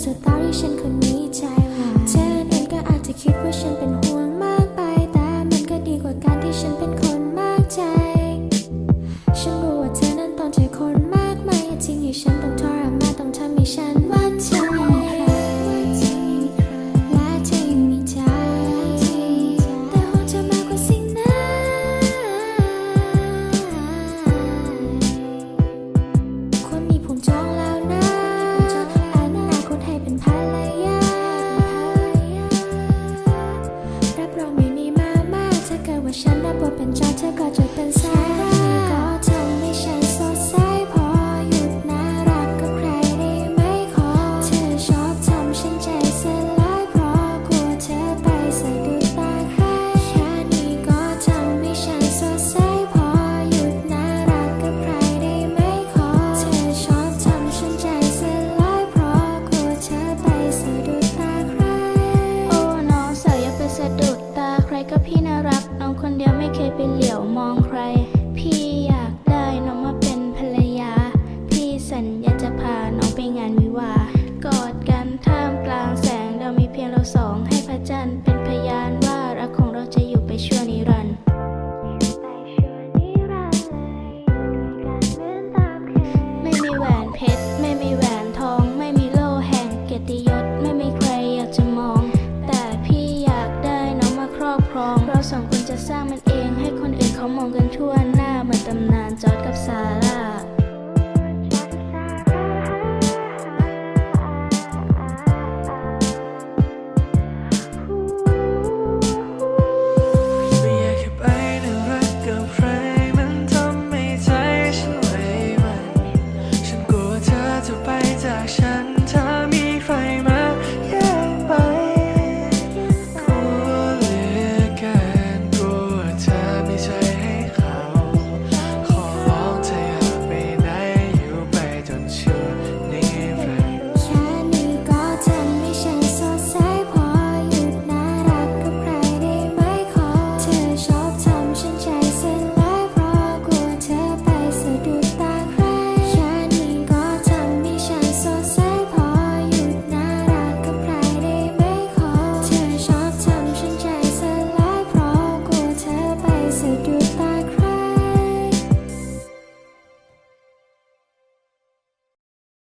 so Tarish and Kunmi. ว่าฉันรับบทเป็นจอเธอก็จะเป็นแสง